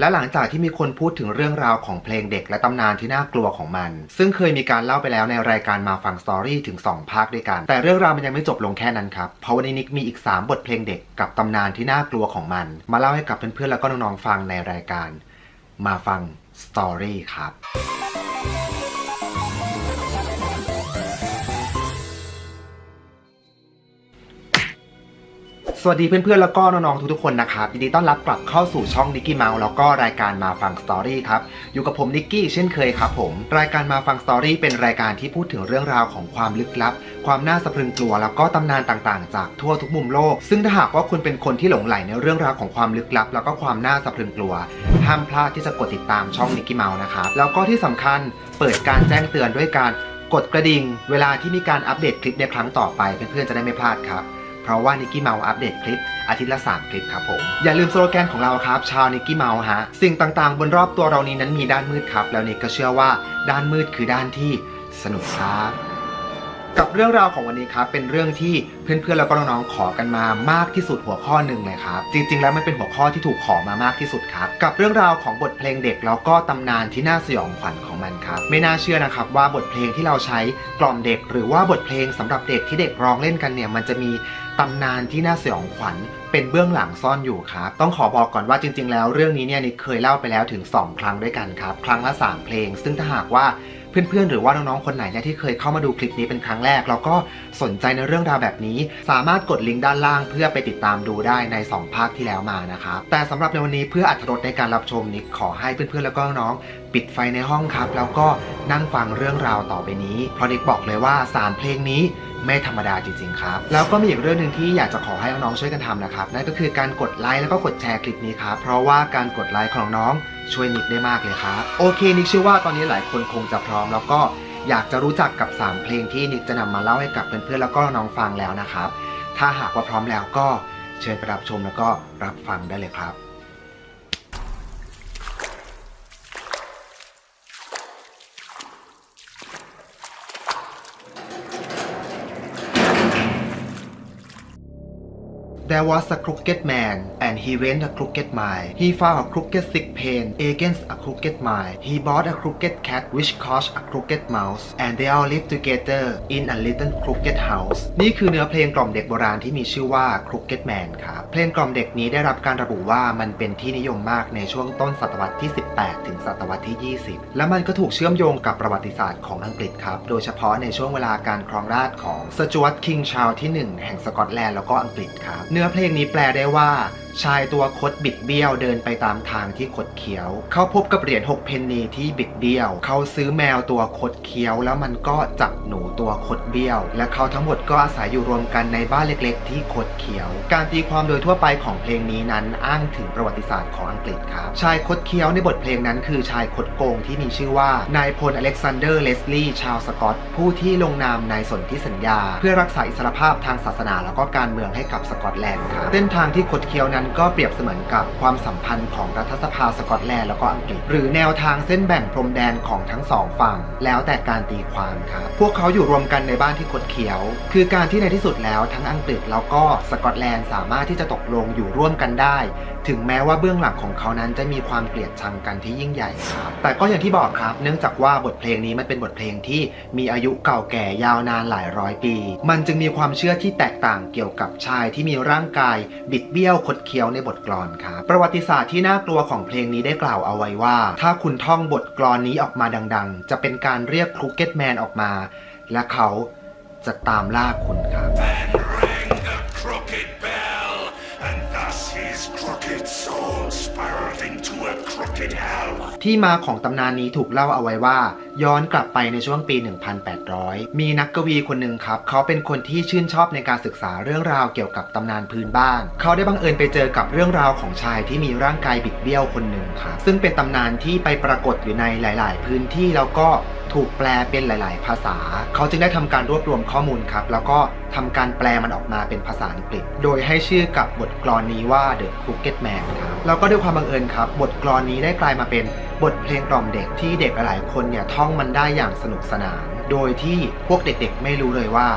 และหลังจากที่มีคนพูดถึงเรื่องราวของเพลงเด็กและตำนานที่น่ากลัวของมัน ซึ่งเคยมีการเล่าไปแล้วในรายการมาฟังสตอรี่ถึง 2 ภาคด้วยกัน แต่เรื่องราวมันยังไม่จบลงแค่นั้นครับ เพราะวันนี้นิกมีอีก 3 บทเพลงเด็กกับตำนานที่น่ากลัวของมัน มาเล่าให้กับเพื่อนๆแล้วก็น้องๆฟังในรายการ มาฟังสตอรี่ครับ สวัสดีเพื่อนๆ แล้วก็น้องๆ ทุกๆ คนนะครับยินดีต้อนรับกลับเข้าสู่ช่องนิกกี้เมาส์แล้วก็รายการมาฟังสตอรี่ครับ อยู่กับผมนิกกี้เช่นเคยครับผม รายการมาฟังสตอรี่เป็นรายการที่พูดถึงเรื่องราวของความลึกลับ ความน่าสะพรึงกลัว แล้วก็ตำนานต่างๆ จากทั่วทุกมุมโลก ซึ่งถ้าหากว่าคุณเป็นคนที่หลงใหลในเรื่องราวของความลึกลับ แล้วก็ความน่าสะพรึงกลัว ห้ามพลาดที่จะกดติดตามช่องนิกกี้เมาส์นะครับ แล้วก็ที่สำคัญเปิดการแจ้งเตือนด้วยการกดกระดิ่ง เวลาที่มีการอัปเดตคลิปในครั้งต่อไปเพื่อนๆ จะได้ไม่พลาดครับ เพราะว่านิกกี้เมาอัปเดตคลิป อาทิตย์ละ 3 คลิปครับผม อย่าลืมสโลแกนของเราครับชาวนิกกี้เมาฮะ สิ่งต่างๆ บนรอบตัวเรานี้นั้นมีด้านมืดครับ แล้วนิกก็เชื่อว่าด้านมืดคือด้านที่สนุกครับ กับเรื่องราวของวันนี้ครับเป็นเรื่องที่เพื่อนๆแล้วก็น้องๆขอกันมามากที่สุดหัวข้อหนึ่งเลยครับจริงๆ แล้วมันเป็นหัวข้อที่ถูกขอมามากที่สุดครับกับเรื่องราวของบทเพลงเด็กแล้วก็ตำนานที่น่าสยองขวัญของมันครับไม่น่าเชื่อนะครับว่าบทเพลงที่เราใช้กล่อมเด็ก หรือว่าบทเพลงสำหรับเด็กที่เด็กร้องเล่นกันเนี่ยมันจะมีตำนานที่น่าสยองขวัญเป็นเบื้องหลังซ่อนอยู่ครับ ต้องขอบอกก่อนว่าจริง ๆ แล้วเรื่องนี้เนี่ยนิกเคยเล่าไปแล้วถึง 2 ครั้งด้วยกันครับ ครั้งละ 3 เพลง ซึ่งถ้าหากว่า เพื่อนๆ หรือว่าน้องๆ คนไหนเนี่ยที่เคยเข้ามาดูคลิปนี้เป็นครั้งแรก แล้วก็สนใจในเรื่องราวแบบนี้ สามารถกดลิงก์ด้านล่างเพื่อไปติดตามดูได้ใน 2 ภาคที่แล้วมานะครับแต่สำหรับในวันนี้เพื่ออรรถรสในการรับชมนิกขอให้เพื่อนๆ แล้วก็น้องๆปิดไฟในห้องครับ แล้วก็นั่งฟังเรื่องราวต่อไปนี้ เพราะนิกบอกเลยว่าสามเพลงนี้ไม่ธรรมดาจริงๆครับ แล้วก็มีอีกเรื่องหนึ่งที่อยากจะขอให้น้องๆช่วยกันทำนะครับ นั่นก็คือการกดไลค์แล้วก็กดแชร์คลิปนี้ครับ เพราะว่าการกดไลค์ของน้อง ช่วยนิกได้มากเลยครับโอเคนิกเชื่อว่าตอนนี้หลายคนคงจะพร้อม แล้วก็อยากจะรู้จักกับ 3 เพลงที่นิกจะนำมาเล่าให้กับเพื่อนๆแล้วก็น้องฟังแล้วนะครับ ถ้าหากว่าพร้อมแล้วก็เชิญไปรับชมแล้วก็รับฟังได้เลยครับ There was a crooked man, and he went a crooked mile. He found a crooked sick pain against a crooked mile. He bought a crooked cat which caused a crooked mouse, and they all lived together in a little crooked house. นี่คือเนื้อเพลงกล่อมเด็กโบราณที่มีชื่อว่า crooked man ครับ เพลงกล่อมเด็กนี้ได้รับการระบุว่ามันเป็นที่นิยมมากในช่วงต้นศตวรรษที่ 18 ถึงศตวรรษที่ 20 และมันก็ถูกเชื่อมโยงกับประวัติศาสตร์ของอังกฤษครับ โดยเฉพาะในช่วงเวลาการครองราชของสจวตคิงชาลที่ 1 แห่งสกอตแลนด์แล้วก็อังกฤษครับ เนื้อเพลงนี้แปลได้ว่า ชายตัวคดบิดเบี้ยวเดินไปตามทางที่คดเคี้ยว เขาพบกับเหรียญ6เพนนีที่บิดเบี้ยว เขาซื้อแมวตัวคดเคี้ยว แล้วมันก็จับหนูตัวคดเบี้ยว และเขาทั้งหมดก็อาศัยอยู่รวมกันในบ้านเล็กๆ ที่คดเคี้ยว การตีความโดยทั่วไปของเพลงนี้นั้นอ้างถึงประวัติศาสตร์ของอังกฤษครับ ชายคดเคี้ยวในบทเพลงนั้นคือชายคดโกงที่มีชื่อว่านายพลอเล็กซานเดอร์เลสลีย์ชาวสกอตผู้ที่ลงนามในสนธิสัญญา เพื่อรักษาอิสรภาพทางศาสนาแล้วก็การเมืองให้กับสกอตแลนด์ครับเส้นทางที่คดเคี้ยวนั้นก็เปรียบเสมือนกับความสัมพันธ์ของรัฐสภาสกอตแลนด์แล้วก็อังกฤษ หรือแนวทางเส้นแบ่งพรมแดนของทั้งสองฝั่ง แล้วแต่การตีความครับ พวกเขาอยู่รวมกันในบ้านที่คดเคี้ยว คือการที่ในที่สุดแล้วทั้งอังกฤษแล้วก็สกอตแลนด์สามารถที่จะตกลงอยู่ร่วมกันได้ ถึงแม้ว่าเบื้องหลังของเขานั้นจะมีความเกลียดชังกันที่ยิ่งใหญ่ครับ แต่ก็อย่างที่บอกครับ เนื่องจากว่าบทเพลงนี้มันเป็นบทเพลงที่มีอายุเก่าแก่ยาวนานหลายร้อยปี มันจึงมีความเชื่อที่แตกต่างเกี่ยวกับชายที่มีร่างกาย บิดเบี้ยวคดเคี้ยวในบทกลอนครับประวัติศาสตร์ที่น่ากลัวของเพลงนี้ได้กล่าวเอาไว้ว่า ถ้าคุณท่องบทกลอนนี้ออกมาดังๆ จะเป็นการเรียกครูเก็ตแมนออกมา และเขาจะตามล่าคุณครับ his crooked soul spiraled into a crooked hell. ที่มาของตำนานนี้ถูกเล่าเอาไว้ว่า ย้อนกลับไปในช่วงปี 1800 มีนักกวีคนหนึ่งครับ เขาเป็นคนที่ชื่นชอบในการศึกษาเรื่องราวเกี่ยวกับตำนานพื้นบ้าน เขาได้บังเอิญไปเจอกับเรื่องราวของชายที่มีร่างกายบิดเบี้ยวคนหนึ่งครับซึ่งเป็นตำนานที่ไปปรากฏอยู่ในหลาย ๆ พื้นที่แล้วก็ ถูกแปลเป็นหลาย ๆ ภาษา เขาจึงได้ทำการรวบรวมข้อมูลครับ แล้วก็ทำการแปลมันออกมาเป็นภาษาอังกฤษ โดยให้ชื่อกับบทกลอนนี้ว่า The Crooked Man ครับ แล้วก็ด้วยความบังเอิญครับ บทกลอนนี้ได้กลายมาเป็นบทเพลงกล่อมเด็กที่เด็กหลายๆคนเนี่ยท่องมันได้อย่างสนุกสนาน โดยที่พวกเด็ก ๆ ไม่รู้เลยว่า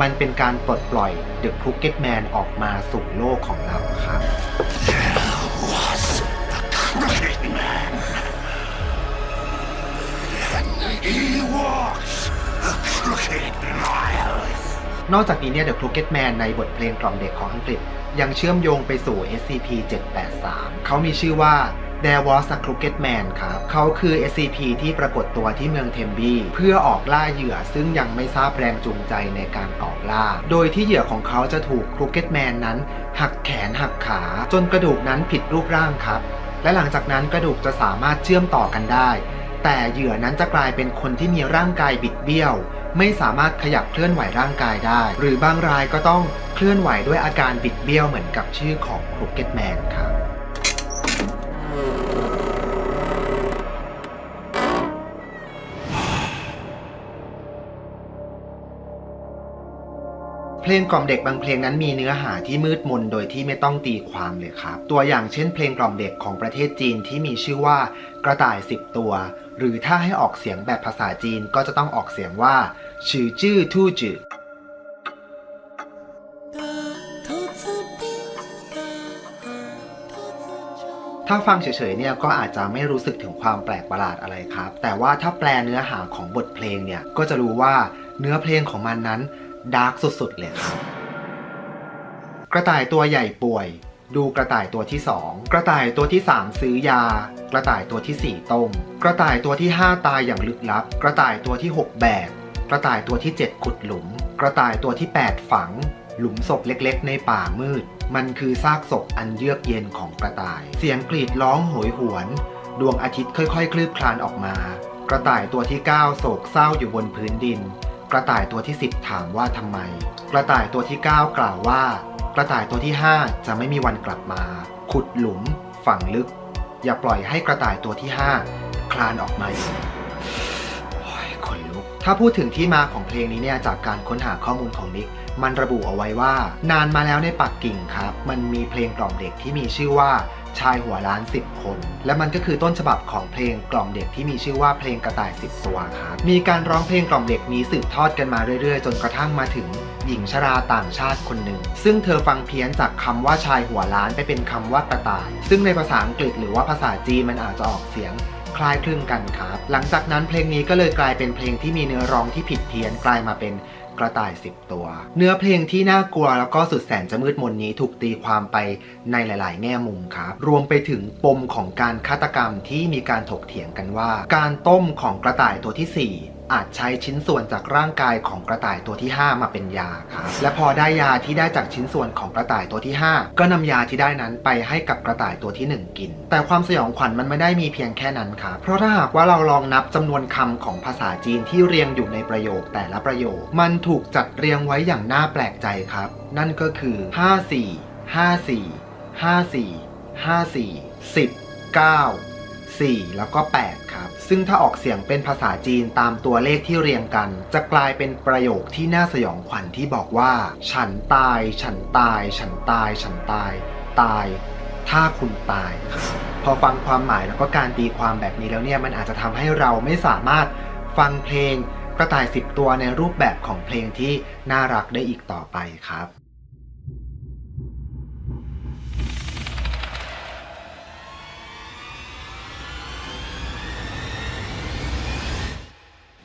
มันเป็นการปลดปล่อย The Crooked Man ออกมาสู่โลกของเราครับ นอกจากนี้เนี่ย The Crooked Man ในบทเพลงกล่อมเด็กของอังกฤษ ยังเชื่อมโยงไปสู่ SCP-783 เขามีชื่อว่า There was a crooked man ครับ เขาคือ SCP ที่ปรากฏตัวที่เมืองเทมบีเพื่อออกล่าเหยื่อซึ่งยังไม่ทราบแรงจูงใจในการออกล่า โดยที่เหยื่อของเขาจะถูก crooked man นั้น หักแขนหักขา จนกระดูกนั้นผิดรูปร่างครับ และหลังจากนั้นกระดูกจะสามารถเชื่อมต่อกันได้ แต่เหยื่อนั้นจะกลายเป็นคนที่มีร่างกายบิดเบี้ยว ไม่สามารถขยับเคลื่อนไหวร่างกายได้ หรือบางรายก็ต้องเคลื่อนไหวด้วยอาการบิดเบี้ยวเหมือนกับชื่อของครุกเก็ตแมนครับ เพลงกล่อมเด็กบางเพลงนั้นมีเนื้อหาที่มืดมนโดยที่ไม่ต้องตีความเลยครับ ตัวอย่างเช่น เพลงกล่อมเด็กของประเทศจีนที่มีชื่อว่ากระต่ายสิบตัว หรือถ้าให้ออกเสียงแบบภาษาจีนก็จะต้องออกเสียงว่าชื่อจื้อทู่จื้อถ้าฟังเฉยๆเนี่ยก็อาจจะไม่รู้สึกถึงความแปลกประหลาดอะไรครับ แต่ว่าถ้าแปลเนื้อหาของบทเพลงเนี่ยก็จะรู้ว่าเนื้อเพลงของมันนั้น ดาร์กสุดๆ เลยครับกระต่ายตัวใหญ่ป่วย ดูกระต่ายตัวที่2กระต่ายตัวที่3ซื้อยา กระต่ายตัวที่4ต้ม กระต่ายตัวที่5ตายอย่างลึกลับ กระต่ายตัวที่6แบก กระต่ายตัวที่7ขุดหลุม กระต่ายตัวที่8ฝัง หลุมศพเล็กๆ ในป่ามืด มันคือซากศพอันเยือกเย็นของกระต่าย เสียงกรีดร้องโหยหวน ดวงอาทิตย์ค่อยๆ คลืบคลานออกมา กระต่ายตัวที่9โศกเศร้าอยู่บนพื้นดิน กระต่ายตัวที่ 10 ถามว่าทำไม กระต่ายตัวที่ 9 กล่าวว่า กระต่ายตัวที่ 5 จะไม่มีวันกลับมา ขุดหลุม ฝังลึก อย่าปล่อยให้กระต่ายตัวที่ 5 คลานออกมาอีกโอ้ยขนลุก ถ้าพูดถึงที่มาของเพลงนี้เนี่ยจากการค้นหาข้อมูลของนิก มันระบุเอาไว้ว่า นานมาแล้วในปักกิ่งครับ มันมีเพลงกล่อมเด็กที่มีชื่อว่า ชายหัวล้าน 10 คน และมันก็คือต้นฉบับของเพลงกล่อมเด็กที่มีชื่อว่าเพลงกระต่าย 10 ตัวครับ มีการร้องเพลงกล่อมเด็กนี้สืบทอดกันมาเรื่อยๆ จนกระทั่งมาถึงหญิงชราต่างชาติคนหนึ่ง ซึ่งเธอฟังเพี้ยนจากคำว่าชายหัวล้านไปเป็นคำว่ากระต่าย ซึ่งในภาษาอังกฤษหรือว่าภาษาจีนมันอาจจะออกเสียงคล้ายคลึงกันครับ หลังจากนั้นเพลงนี้ก็เลยกลายเป็นเพลงที่มีเนื้อร้องที่ผิดเพี้ยนกลายมาเป็น กระต่าย10ตัว เนื้อเพลงที่น่ากลัวแล้วก็สุดแสนจะมืดมนนี้ถูกตีความไปในหลาย ๆ แง่มุมครับ รวมไปถึงปมของการฆาตกรรมที่มีการถกเถียงกันว่า การต้มของกระต่ายตัวที่ 4 อาจใช้ชิ้นส่วนจากร่างกายของกระต่ายตัวที่ 5 มาเป็นยาครับและพอได้ยาที่ได้จากชิ้นส่วนของกระต่ายตัวที่ 5 ก็นำยาที่ได้นั้นไปให้กับกระต่ายตัวที่ 1 กิน แต่ความสยองขวัญมันไม่ได้มีเพียงแค่นั้นครับเพราะถ้าหากว่าเราลองนับจำนวนคำของภาษาจีนที่เรียงอยู่ในประโยคแต่ละประโยค มันถูกจัดเรียงไว้อย่างน่าแปลกใจครับ นั่นก็คือ 54 54 54 54 10 9 4 แล้วก็ 8 ครับ ซึ่งถ้าออกเสียงเป็นภาษาจีนตามตัวเลขที่เรียงกัน จะกลายเป็นประโยคที่น่าสยองขวัญที่บอกว่า ฉันตาย ฉันตาย ฉันตาย ฉันตาย ตาย ถ้าคุณตายครับพอฟังความหมายแล้วก็การตีความแบบนี้แล้วเนี่ยมันอาจจะทำให้เราไม่สามารถฟังเพลงกระต่าย 10 ตัวในรูปแบบของเพลงที่น่ารักได้อีกต่อไปครับ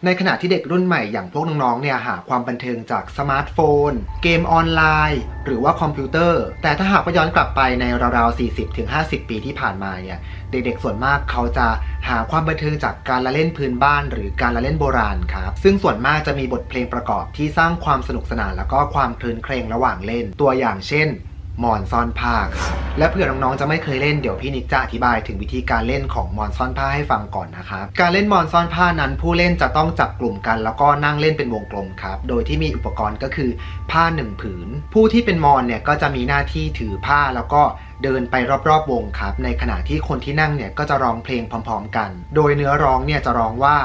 ในขณะที่เด็กรุ่นใหม่อย่างพวกน้องๆ เนี่ยหาความบันเทิงจากสมาร์ทโฟน เกมออนไลน์ หรือว่าคอมพิวเตอร์ แต่ถ้าหากว่าย้อนกลับไปในราวๆ 40-50 ปีที่ผ่านมาเนี่ยเด็กๆ ส่วนมากเขาจะหาความบันเทิงจากการละเล่นพื้นบ้าน หรือการละเล่นโบราณครับ ซึ่งส่วนมากจะมีบทเพลงประกอบที่สร้างความสนุกสนาน แล้วก็ความคลื่นเครงระหว่างเล่นตัวอย่างเช่น หมอนซ่อนผ้าครับและเผื่อน้องๆจะไม่เคยเล่นเดี๋ยวพี่นิกจะอธิบายถึงวิธีการเล่นของมอนซ่อนผ้าให้ฟังก่อนนะครับ การเล่นมอนซ่อนผ้านั้นผู้เล่นจะต้องจับกลุ่มกัน แล้วก็นั่งเล่นเป็นวงกลมครับ โดยที่มีอุปกรณ์ก็คือผ้าหนึ่งผืน ผู้ที่เป็นมอนเนี่ยก็จะมีหน้าที่ถือผ้าแล้วก็เดินไปรอบๆวงครับ ในขณะที่คนที่นั่งเนี่ยก็จะร้องเพลงพร้อม ๆ กัน โดยเนื้อร้องเนี่ยจะร้องว่า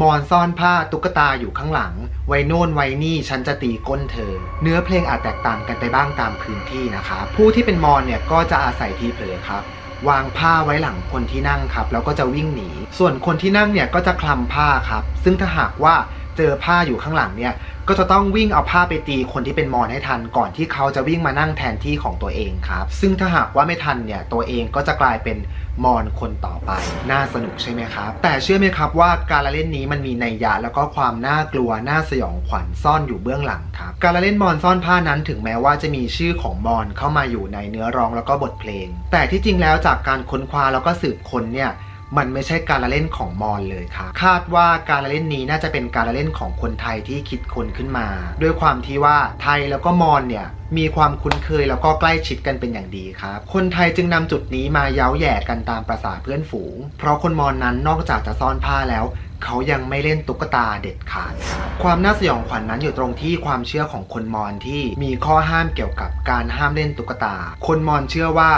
มอนซ่อนผ้าตุ๊กตาอยู่ข้างหลัง ไว้โน่นไว้นี่ฉันจะตีก้นเธอ เนื้อเพลงอาจแตกต่างกันไปบ้างตามพื้นที่นะครับผู้ที่เป็นมอนเนี่ยก็จะอาศัยทีเผลอครับ วางผ้าไว้หลังคนที่นั่งครับ แล้วก็จะวิ่งหนี ส่วนคนที่นั่งเนี่ยก็จะคลำผ้าครับ ซึ่งถ้าหากว่าเจอผ้าอยู่ข้างหลังเนี่ย ก็จะต้องวิ่งเอาผ้าไปตีคนที่เป็นมอนให้ทัน ก่อนที่เขาจะวิ่งมานั่งแทนที่ของตัวเองครับ ซึ่งถ้าหากว่าไม่ทันเนี่ยตัวเองก็จะกลายเป็นมอนคนต่อไป น่าสนุกใช่ไหมครับ แต่เชื่อไหมครับว่าการละเล่นนี้มันมีนัยยะแล้วก็ความน่ากลัวน่าสยองขวัญซ่อนอยู่เบื้องหลังครับ การละเล่นมอนซ่อนผ้านั้นถึงแม้ว่าจะมีชื่อของมอนเข้ามาอยู่ในเนื้อร้องแล้วก็บทเพลง แต่ที่จริงแล้วจากการค้นคว้าแล้วก็สืบค้นเนี่ย มันไม่ใช่การละเล่นของมอญเลยครับคาดว่าการละเล่นนี้น่าจะเป็นการละเล่นของคนไทยที่คิดค้นขึ้นมา ด้วยความที่ว่าไทยแล้วก็มอญเนี่ยมีความคุ้นเคยแล้วก็ใกล้ชิดกันเป็นอย่างดีครับ คนไทยจึงนำจุดนี้มาเย้าแย่กันตามประษาเพื่อนฝูง เพราะคนมอญนั้นนอกจากจะซ่อนผ้าแล้วเขายังไม่เล่นตุ๊กตาเด็ดขาดครับความน่าสยองขวัญนนั้นอยู่ตรงที่ความเชื่อของคนมอญที่มีข้อห้ามเกี่ยวกับการห้ามเล่นตุ๊กตา คนมอญเชื่อว่า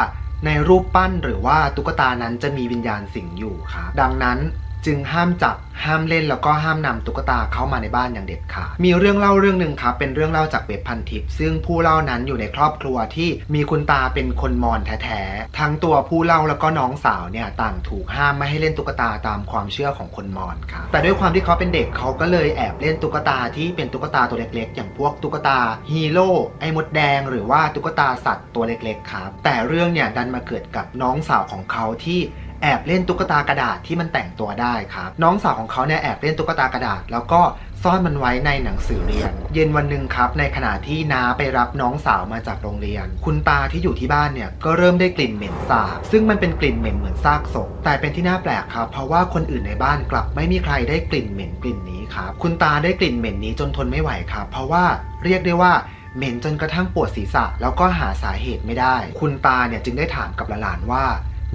ในรูปปั้นหรือว่าตุ๊กตานั้นจะมีวิญญาณสิงอยู่ครับดังนั้น จึงห้ามจับห้ามเล่นแล้วก็ห้ามนำตุ๊กตาเข้ามาในบ้านอย่างเด็ดขาดมีเรื่องเล่าเรื่องหนึ่งครับเป็นเรื่องเล่าจากเว็บพันทิปซึ่งผู้เล่านั้นอยู่ในครอบครัวที่มีคุณตาเป็นคนมอญแท้ๆทั้งตัวผู้เล่าแล้วก็น้องสาวเนี่ยต่างถูกห้ามไม่ให้เล่นตุ๊กตาตามความเชื่อของคนมอญครับแต่ด้วยความที่เขาเป็นเด็กเขาก็เลยแอบเล่นตุ๊กตาที่เป็นตุ๊กตาตัวเล็กๆ อย่างพวกตุ๊กตาฮีโร่ไอ้มดแดง หรือว่าตุ๊กตาสัตว์ตัวเล็กๆครับแต่เรื่องเนี่ยดันมาเกิดกับน้องสาวของเขาที่ แอบเล่นตุ๊กตากระดาษที่มันแต่งตัวได้ครับ น้องสาวของเขาเนี่ยแอบเล่นตุ๊กตากระดาษ แล้วก็ซ่อนมันไว้ในหนังสือเรียน เย็นวันหนึ่งครับ ในขณะที่น้าไปรับน้องสาวมาจากโรงเรียน คุณตาที่อยู่ที่บ้านเนี่ยก็เริ่มได้กลิ่นเหม็นสาบ ซึ่งมันเป็นกลิ่นเหม็นเหมือนซากศพ แต่เป็นที่น่าแปลกครับ เพราะว่าคนอื่นในบ้านกลับ ไม่มีใครได้กลิ่นเหม็นกลิ่นนี้ครับ คุณตาได้กลิ่นเหม็นนี้จนทนไม่ไหวครับ เพราะว่าเรียกได้ว่าเหม็นจนกระทั่งปวดศีรษะ แล้วก็หาสาเหตุไม่ได้ คุณตาเนี่ยจึงได้ถามกับหลานว่า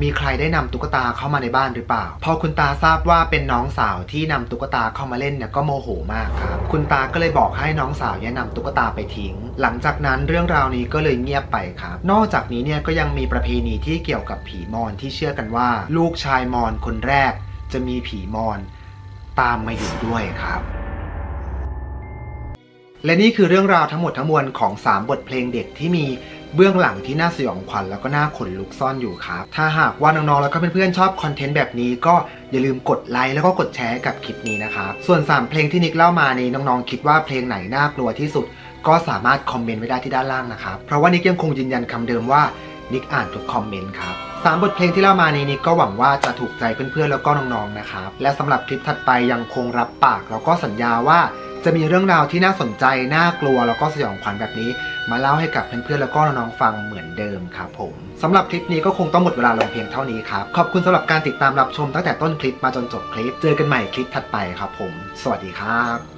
มีใครได้นำตุ๊กตาเข้ามาในบ้านหรือเปล่า พอคุณตาทราบว่าเป็นน้องสาวที่นำตุ๊กตาเข้ามาเล่นเนี่ยก็โมโหมากครับคุณตาก็เลยบอกให้น้องสาวเนี่ยนำตุ๊กตาไปทิ้ง หลังจากนั้นเรื่องราวนี้ก็เลยเงียบไปครับ นอกจากนี้เนี่ยก็ยังมีประเพณีที่เกี่ยวกับผีมอนที่เชื่อกันว่า ลูกชายมอนคนแรก จะมีผีมอน ตามมาอยู่ด้วยครับและนี่คือเรื่องราวทั้งหมดทั้งมวลของ 3 บทเพลงเด็กที่มี เบื้องหลังที่น่าสยองขวัญแล้วก็น่าขนลุกซ่อนอยู่ครับ ถ้าหากว่าน้องๆแล้วก็เพื่อนๆชอบคอนเทนต์แบบนี้ก็อย่าลืมกดไลค์แล้วก็กดแชร์กับคลิปนี้นะครับ ส่วน 3 เพลงที่นิกเล่ามานี้น้องๆคิดว่าเพลงไหนน่ากลัวที่สุด ก็สามารถคอมเมนต์ไว้ได้ที่ด้านล่างนะครับ เพราะว่านิกยังคงยืนยันคำเดิมว่านิกอ่านทุกคอมเมนต์ครับสามบทเพลงที่เล่ามานี้นิกก็หวังว่าจะถูกใจเพื่อนๆแล้วก็น้องๆนะครับ และสำหรับคลิปถัดไปยังคงรับปากแล้วก็สัญญาว่า จะมีเรื่องราวที่น่าสนใจ น่ากลัว แล้วก็สยองขวัญแบบนี้ มาเล่าให้กับเพื่อนๆแล้วก็น้องๆฟังเหมือนเดิมครับผมสำหรับคลิปนี้ก็คงต้องหมดเวลาลงเพียงเท่านี้ครับ ขอบคุณสำหรับการติดตามรับชมตั้งแต่ต้นคลิปมาจนจบคลิป เจอกันใหม่คลิปถัดไปครับผม สวัสดีครับ